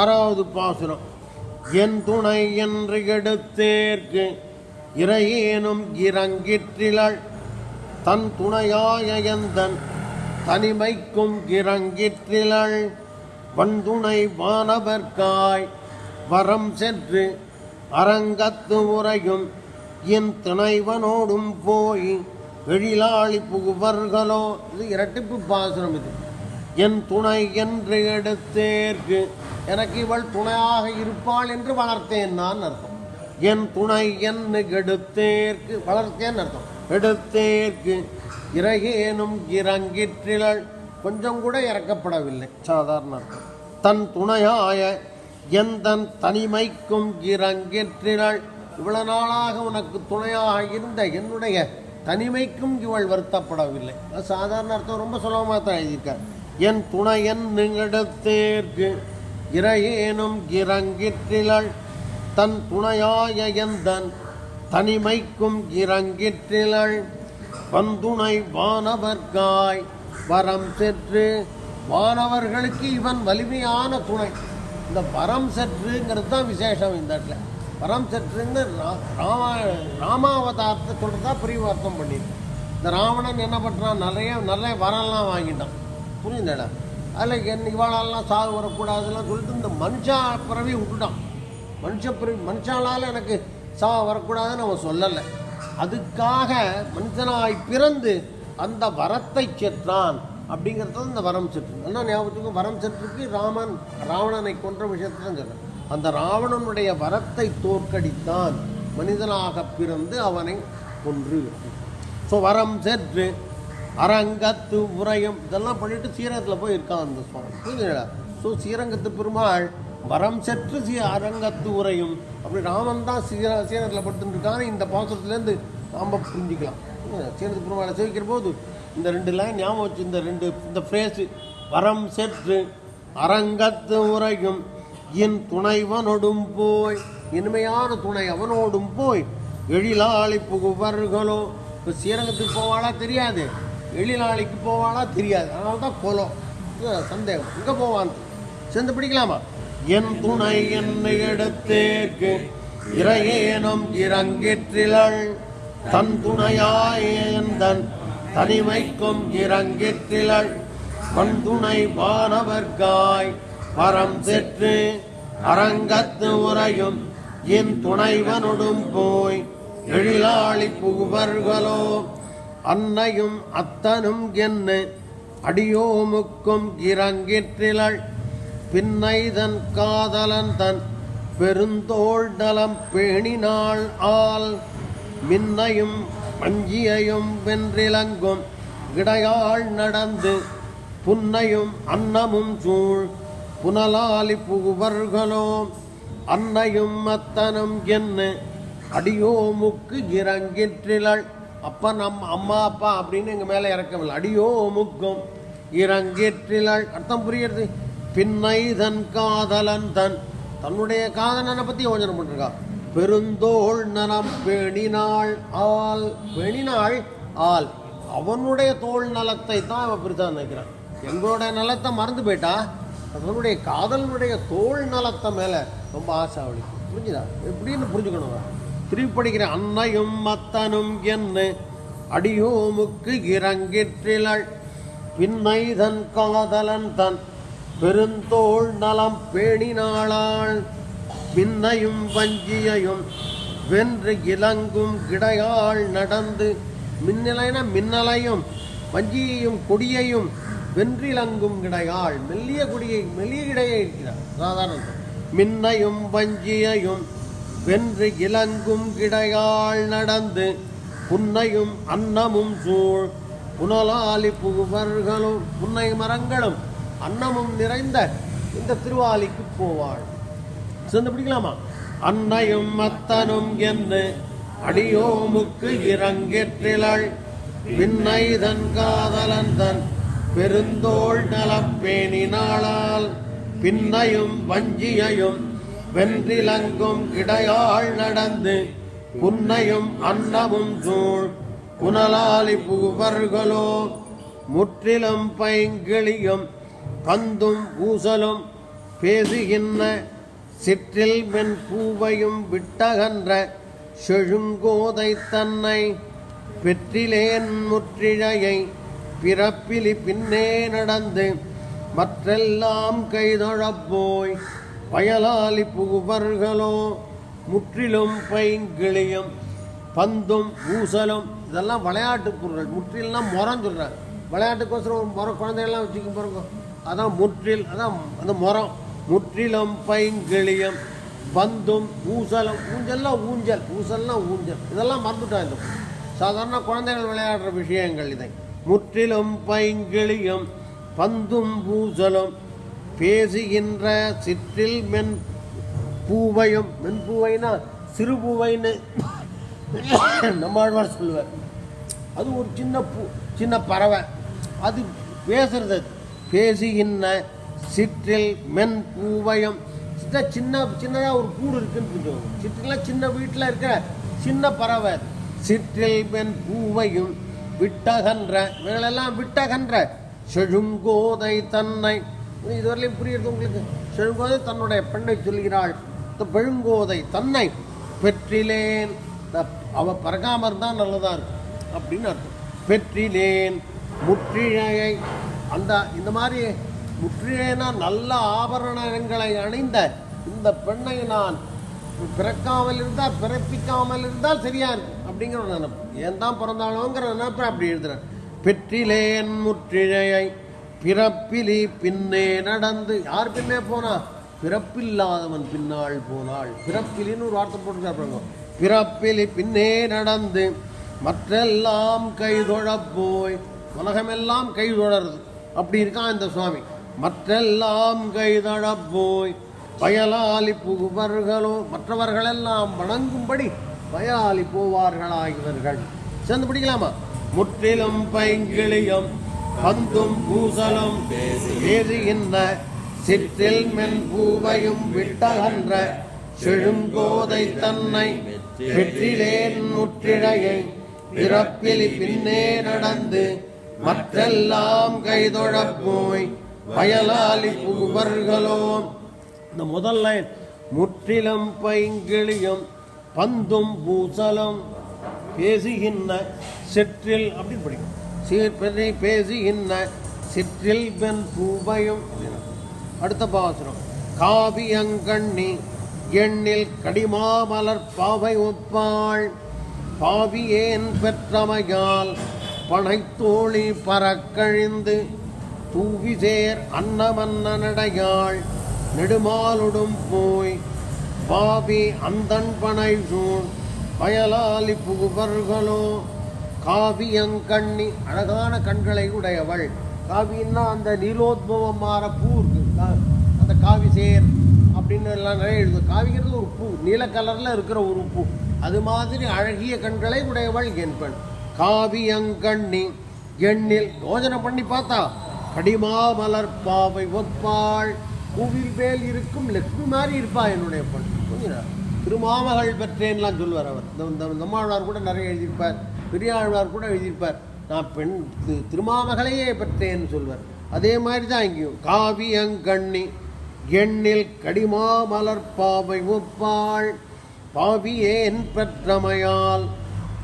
ஆறாவது பாசுரம். என் துணை என்று எடுத்தேற்கு இறையேனும் இறங்கிற்றிலள். தன் துணையாய எந்தன் தனிமைக்கும் இறங்கிற்றிலள். வன்துணை வானவர்காய் வரம் சென்று அரங்கத்து உரையும் என் துணைவனோடும் போய் எழிலாளி புகுவர்களோ இது இரட்டிப்பு பாசுரம் இது. என் துணை என்று எடுத்தேற்கு எனக்கு இவள் துணையாக இருப்பாள் என்று வளர்த்தேன் நான் அர்த்தம். என் துணை என்று எடுத்தேற்கு வளர்த்தேன் அர்த்தம். எடுத்தேற்கு இறகேனும் இறங்கிற்றிலள். கொஞ்சம் கூட இறக்கப்படவில்லை சாதாரண அர்த்தம். தன் துணையாய எந்தன் தனிமைக்கும் இறங்கிற்றினாள் இவ்வளவு நாளாக உனக்கு துணையாக இருந்த என்னுடைய தனிமைக்கும் இவள் வருத்தப்படவில்லை. சாதாரண அர்த்தம் ரொம்ப சுலபமாக தான் எழுதியிருக்கார். என் துணையன் நிகழத்தேற்கு இறையேனும் இறங்கிற்றிலள் தன் துணையாய எந்தன் தனிமைக்கும் இறங்கிற்றிலள் வந்துணை வானவர்காய் வரம் செற்று வானவர்களுக்கு இவன் வலிமையான துணை. இந்த வரம் செற்றுங்கிறது தான் விசேஷம் இந்த இடத்துல. வரம் செற்றுன்னு ரா- ராமா ராமாவதாரத்தை தான் பிரிவு அர்த்தம் பண்ணியிருக்கு இந்த ராவணன் என்ன பண்ணுறான் நிறைய நிறைய வரம்லாம் வாங்கிட்டான். புரியுதுடா அதில் என் இவாளாலாம் சாகு வரக்கூடாதுலாம் சொல்லிட்டு இந்த மனுஷா பிறவி விட்டுட்டான். மனுஷ பிறவி மனுஷாலால் எனக்கு சா வரக்கூடாதுன்னு அவன் சொல்லலை. அதுக்காக மனுஷனாய் பிறந்து அந்த வரத்தை செற்றான் அப்படிங்கிறது இந்த வரம் செற்று. என்ன ஞாபகத்துக்கு? வரம் செற்றுக்கு ராமன் ராவணனை கொன்ற விஷயத்தை தான் அந்த ராவணனுடைய வரத்தை தோற்கடித்தான் மனிதனாக பிறந்து அவனை கொன்று. ஸோ வரம் சென்று அரங்கத்து உரையும். இதெல்லாம் பண்ணிட்டு சீரகத்தில் போய் இருக்கான் அந்த சுவாமி. புரிஞ்சுங்களா ஸோ ஸ்ரீரங்கத்து பெருமாள் வரம் செற்று சீ அரங்கத்து உரையும். அப்படி ராமன் தான் சீர சீரகத்தில் படுத்துட்டுருக்கான்னு இந்த பாசுரத்துலேருந்து நாம் புரிஞ்சிக்கலாம். சீரகத்து பெருமாளை சேவிக்கிற போது இந்த ரெண்டு லைன் ஞாபகம் வச்சு இந்த ரெண்டு இந்த ஃப்ரேஸு வரம் செற்று அரங்கத்து உரையும். என் துணைவனோடும் போய் இனிமையான துணை அவனோடும் போய் எழிலாளி புகுவர்களோ இப்போ ஸ்ரீரங்கத்துக்கு போவாளா தெரியாது. எழிலாளிக்கு போவானா தெரியாது. அதனால தான் கோலம் சந்தேகம். இங்கே போவான்? சேர்ந்து பிடிக்கலாமா? என் துணை என்னை எடுத்தேற்கு இறையேனும் இறங்கிற்றிலள். தன் துணையாயந்தன் தனிமைக்கும் இறங்கிற்றிலள். பண் துணை பானவர்காய் பரம் செற்று அரங்கத்து உரையும் என் துணைவனுடும் போய் எழிலாளி புகுவர்களோ அன்னையும் அத்தனும் என்ன? அடியோமுக்கும் இறங்கிற்றிலள். பின்னைதன் காதலன் தன் பெருந்தோள் நலம் பேணினாள் ஆள். மின்னையும் மஞ்சியையும் வென்றிலங்கும் இடையாள் நடந்து புன்னையும் அன்னமும் சூழ் புனலாலி புகுவர்களோ. அன்னையும் அத்தனும் என்ன? அடியோமுக்கு இறங்கிற்றிலள். அப்பா நம்ம அம்மா அப்பா அப்படின்னு எங்கள் மேலே இறக்கவில்லை. அடியோமுக்கும் இறங்கேற்றிலாள் அர்த்தம் புரியுறது பின்னை தன் காதலன் தன். தன்னுடைய காதலனை பற்றி யோஜனை பண்ணிருக்கா? பெருந்தோள் நலம் பெணினாள் ஆள். பெணினாள் ஆள். அவனுடைய தோல் நலத்தை தான் அவன் பிரித்தான் நினைக்கிறான். எங்களுடைய நலத்தை மறந்து போயிட்டா? அவனுடைய காதலனுடைய தோல் நலத்தை மேலே ரொம்ப ஆசை அவளுக்கு. புரிஞ்சுதா? எப்படின்னு புரிஞ்சுக்கணும் திருப்பி படிக்கிற அன்னையும் மத்தனும் என்ன? அடியோமுக்கு இறங்கிற்றிலள். பின்னை தன் காதலன் தன் பெருந்தோள் நலம் பேணினாளாள். பின்னையும் வஞ்சியையும் வென்று இலங்கும் கிடையாள் நடந்து மின்னலைன மின்னலையும் வஞ்சியையும் கொடியையும் வென்றிலங்கும் கிடையாள். மெல்லிய கொடியை மெல்லிய கிடையே இருக்கிறார் சாதாரண. மின்னையும் வஞ்சியையும் வென்று இலங்கும் கிடையாள் நடந்து புன்னையும் அன்னமும் சூழ் புனலாலி புகுவர்களும் புன்னை மரங்களும் அன்னமும் நிறைந்த இந்த திருவாலிக்கு போவாள். சேர்ந்து பிடிக்கலாமா? அன்னையும் மத்தனும் என்று அடியோமுக்கு இறங்கிற்றிலள். பின்னை தன் காதலன் தன் பெருந்தோள் நலப்பேணினாளால் பின்னையும் வஞ்சியையும் வென்றிலங்கும் இடையாள் நடந்து புன்னையும் அன்னமும் சூழ் புனலாலி புகுவர்களோ முற்றிலும் பைங்கிளியும் கந்தும் பூசலும் பேசுகின்ற சிற்றில் மென் பூவையும் விட்டகன்ற செழுங்கோதை தன்னை பெற்றிலேன் முற்றிழையை பிறப்பிலி பின்னே நடந்து மற்றெல்லாம் கைதொழப் போய் பயலாலி புகுவர்களோ முற்றிலும் பைங்கிளியம் பந்தும் ஊசலும் இதெல்லாம் விளையாட்டு பொருள்கள். முற்றில்னா முறம் சொல்கிறாங்க விளையாட்டுக்கோசரம் ஒரு முறை குழந்தைகள்லாம் வச்சுக்க பாருங்க. அதான் முற்றில் அதான் அந்த முறம் முற்றிலும் பைங்கிளியம் பந்தும் ஊசலும் ஊஞ்சல்லாம் ஊஞ்சல் ஊசல்னா ஊஞ்சல். இதெல்லாம் மறந்துட்டாங்க இந்த சாதாரண குழந்தைகள் விளையாடுற விஷயங்கள் இதை. முற்றிலும் பைங்கிளியம் பந்தும் பூசலும் பேசுகின்ற சிற்றில் மென் பூவையும் மென் பூவைனா சிறு பூவைன்னு நம்மாழ்வார் சொல்லுவார். அது ஒரு சின்ன பூ சின்ன பறவை. அது பேசுறது பேசுகின்ற சிற்றில் மென் பூவையும். சின்ன சின்ன சின்னதாக ஒரு கூடு இருக்குன்னு சொல்லுவாங்க சிற்றிலாம் சின்ன வீட்டில் இருக்கிற சின்ன பறவை சிற்றில் மென் பூவையும் விட்டகன்ற இவைகளெல்லாம் விட்டகன்ற செழுங்கோதை தன்னை இதுவரையிலும் புரியுறது உங்களுக்கு? செழுங்கோதை தன்னுடைய பெண்ணை சொல்கிறாள் இந்த பெழுங்கோதை தன்னை பெற்றிலேன். அவ பறக்காம தான் நல்லதா இருக்கும் அப்படின்னு அர்த்தம். பெற்றிலேன். முற்றிழையை அந்த இந்த மாதிரி முற்றிழைனா நல்ல ஆபரணங்களை அணிந்த இந்த பெண்ணை நான் பிறக்காமல் இருந்தால் பிறப்பிக்காமல் இருந்தால் சரியா இருக்கும் அப்படிங்கிற ஒரு நினைப்பு. ஏன் தான் பிறந்தாலுங்கிற நினைப்பு அப்படி எழுதுறேன் பெற்றிலேன் முற்றிழையை பிறப்பிலி பின்னே நடந்து. யார் பின்னே போனா? பிறப்பில்லாதவன் பின்னால் போனாள். பிறப்பிலின்னு ஒரு வார்த்தை போட்டுருக்காரு பிறப்பிலி பின்னே நடந்து. மற்றெல்லாம் கைதொழ போய். உலகமெல்லாம் கைதொழறது அப்படி இருக்கான் இந்த சுவாமி? மற்றெல்லாம் கைதழப் போய். வயலாளி புகுவர்களோ மற்றவர்களெல்லாம் வணங்கும்படி வயலாளி போவார்களாகியவர்கள் சேர்ந்து பிடிக்கலாமா? முற்றிலும் பைங்கிளியம் பந்தும் பூசலும் பேசுகின்ற சிற்றில் மென் பூவையும் விட்டகன்ற செழுங்கோதை தன்னை வெற்றிலேன் முற்றிழையை பிறப்பில் பின்னே நடந்து மற்றெல்லாம் கைதொழப்போய் வயலாளி பயலாலி இந்த முதல் லைன் முற்றிலும் பைங்கிளியும் பந்தும் பூசலும் பேசுகின்ற செற்றில் அப்படின்னு படிக்கும். சீர்பெறி பேசுகின்ற சிற்றில் பெண் பூவையும். அடுத்த பாசுரம். காவியங்கண்ணி எண்ணில் கடிமாமலர் பாவை ஒப்பாள். பாவியேன் பெற்றமையால் பனைத்தோழி பறக்கழிந்து தூவிசேர் அன்னமன்னடையாள் நெடுமாலுடும் போய் பாவி அந்தன் பனை சூழ் வயலாளி புகுவர்களோ காவியங்கண்ணி அழகான கண்களை உடையவள். காவின்னா அந்த நீலோத்பவமான பூ இருக்கு. அந்த காவி சேர் அப்படின்னு எல்லாம் நிறைய எழுது காவிங்கிறது ஒரு பூ. நீல கலரில் இருக்கிற ஒரு பூ. அது மாதிரி அழகிய கண்களை உடையவள் என் பெண். காவியங்கண்ணி எண்ணில் யோஜனை பண்ணி பார்த்தா கடிமா மலர் பாவை ஒப்பாள். பூவில் மேல் இருக்கும் லட்சுமி மாதிரி இருப்பா என்னுடைய பெண். புரியுதா? திருமாமகள் பெற்றேன்லாம் சொல்லுவார் அவர். இந்த இந்த நம்மாழ்வார் கூட நிறைய எழுதியிருப்பார். பெரியாழ்வார் கூட எழுதியிருப்பார். நான் பெண் திருமாமகளையே பெற்றேன்னு சொல்வார். அதே மாதிரி தான் இங்கேயும் காவியங்கண்ணி எண்ணில் கடிமா மலர் பாவை ஒப்பாள் பாவியேன் பெற்றமையால்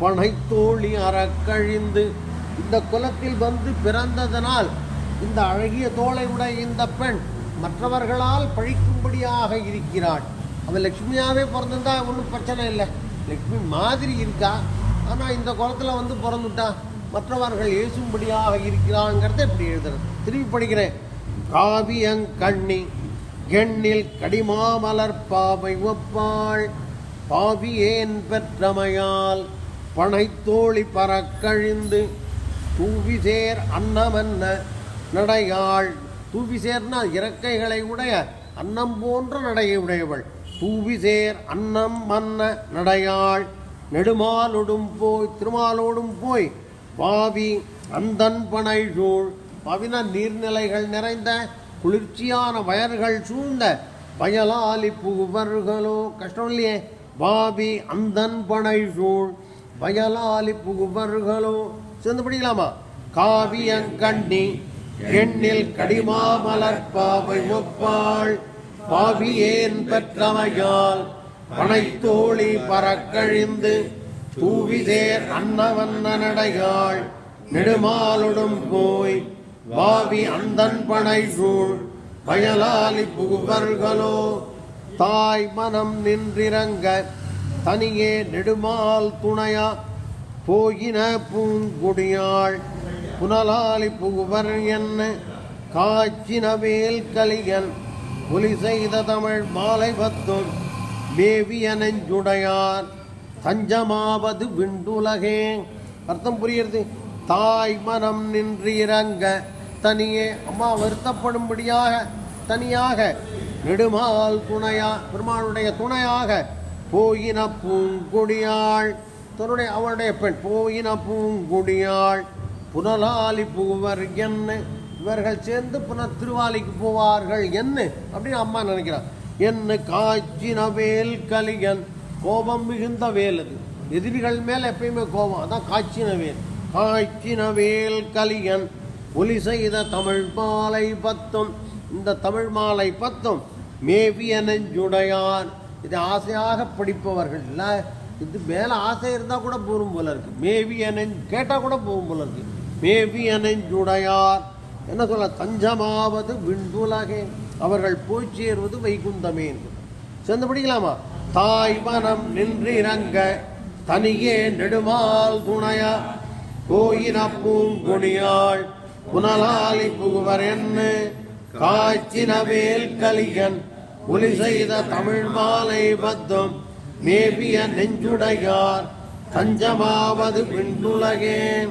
பனைத்தோழி அறக்கழிந்து இந்த குலத்தில் வந்து பிறந்ததனால் இந்த அழகிய தோளை உடைய இந்த பெண் மற்றவர்களால் பழிக்கும்படியாக இருக்கிறாள். அவள் லக்ஷ்மியாகவே பிறந்திருந்தா ஒன்றும் பிரச்சனை இல்லை. லக்ஷ்மி மாதிரி இருக்கா? ஆனால் இந்த குளத்தில் வந்து பிறந்துட்டா மற்றவர்கள் ஏசும்படியாக இருக்கிறாங்கிறத இப்படி எழுதுறது. திருப்பி படிக்கிறேன். காவியங்கண்ணி எண்ணில் கடிமாமலர் பாவை ஒப்பாள் பாவியேன் பெற்றமையால் பனைத்தோழி பறக்கழிந்து தூவிசேர் அன்னமன்ன நடையாள். தூவிசேர்னா இறக்கைகளை உடைய அன்னம் போன்ற நடையை உடையவள். தூவிசேர் அன்னம் மன்ன நடையாள். நெடுமாலோடும் போய் திருமாலோடும் போய் பாவி அந்தன் பனை சூழ் பவின நீர்நிலைகள் நிறைந்த குளிர்ச்சியான வயல்கள் சூழ்ந்த வயலாலி புகுவர்களோ கஷ்டம் இல்லையே? பாவி அந்தன் பனை சூழ் பயலாலி புகுவர்களோ சேர்ந்து படிக்கலாமா? காவியங்கண்ணி எண்ணில் கடிமாமலர் பாவை ஒப்பாள் பாவியேன் பெற்றமையால் பனைத்தோழி பறக்கழிந்து தூவிதேர் அன்னவன்ன நடையாள் நெடுமாலுடும் போய் வாவி அந்தன் பனை சூழ் வயலாலி புகுவர்களோ தாய் மனம் நின்றிறங்க தனியே நெடுமால் துணையா போயின பூங்குடியாள் புனலாலி புகுவர் என்ன காய்ச்சின வேல் கலியன் புலி செய்த தமிழ் மாலை பத்தும் மேவிய நெஞ்சுடையார் தஞ்சமாவது விண்டுலகே. அர்த்தம் புரியுறது தாய் மனம் நின்று இறங்க தனியே அம்மா வருத்தப்படும்படியாக தனியாக நெடுமால் துணையா பெருமானுடைய துணையாக போயின பூங்குடியாள். தன்னுடைய அவனுடைய பெண் போயின பூங்குடியாள். புனலாலி புகுவர் என்ன? இவர்கள் சேர்ந்து புன திருவாலிக்கு போவார்கள் என்ன? அப்படின்னு அம்மா நினைக்கிறார் என்ன காய்ச்சின வேல் கலியன் கோபம் மிகுந்த வேல் அது. எதிரிகள் மேல எப்பயுமே கோபம். அதான் காய்ச்சின வேல். காய்ச்சின வேல் கலியன் ஒலி செய்த தமிழ் மாலை பத்தும். இந்த தமிழ் மாலை பத்தும் மேவிய நெஞ்சுடையார். இது ஆசையாக படிப்பவர்கள் இல்லை. இது மேலே ஆசை இருந்தால் கூட போகும் போல இருக்கு. மேவிய நெஞ்சு கேட்டால் கூட போகும் போல இருக்கு. மேவிய நெஞ்சுடையார். என்ன சொல்ல? தஞ்சமாவது விண்புலகே அவர்கள் போய் சேர்வது வைகுந்தமே என்று. சேர்ந்து படிக்கலாமா தாய் மனம் நின்று இறங்க தனியே நெடுமால் துணையா. கோயின பூங்கொடியாள் புனலாலி புகுவர் என்ன காய்ச்சின வேல் கலியன் ஒலி செய்த தமிழ் மாலை பத்தம் மேவிய நெஞ்சுடையார் தஞ்சமாவது பின்னுலகேன்